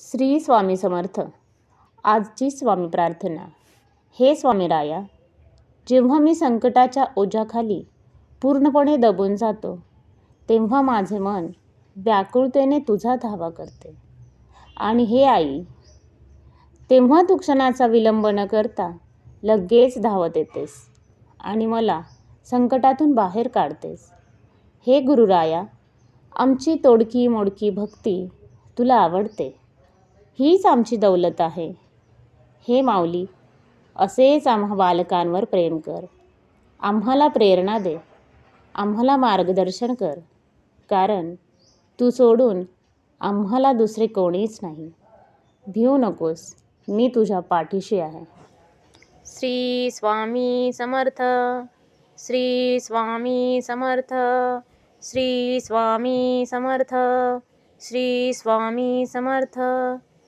श्री स्वामी समर्थ. आजची स्वामी प्रार्थना. हे स्वामी राया जेव्हा मी संकटाच्या ओझ्याखाली पूर्णपणे दबून जातो तेव्हा माझे मन व्याकुळतेने तुझा धावा करते. आणि हे आई तेव्हा तू क्षणाचा विलंब न करता लगेच धावत येतेस आणि मला संकटातून बाहेर काढतेस. हे गुरुराया आमची तोडकी मोडकी भक्ती तुला आवडते. हीच आमची दौलत आहे. हे माऊली असेच आम्हा बालकांवर प्रेम कर. आम्हाला प्रेरणा दे. आम्हाला मार्गदर्शन कर. कारण तू सोडून आम्हाला दुसरे कोणीच नाही. भिऊ नकोस. मी तुझ्या पाठीशी आहे. श्री स्वामी समर्थ. श्री स्वामी समर्थ. श्री स्वामी समर्थ. श्री स्वामी समर्थ.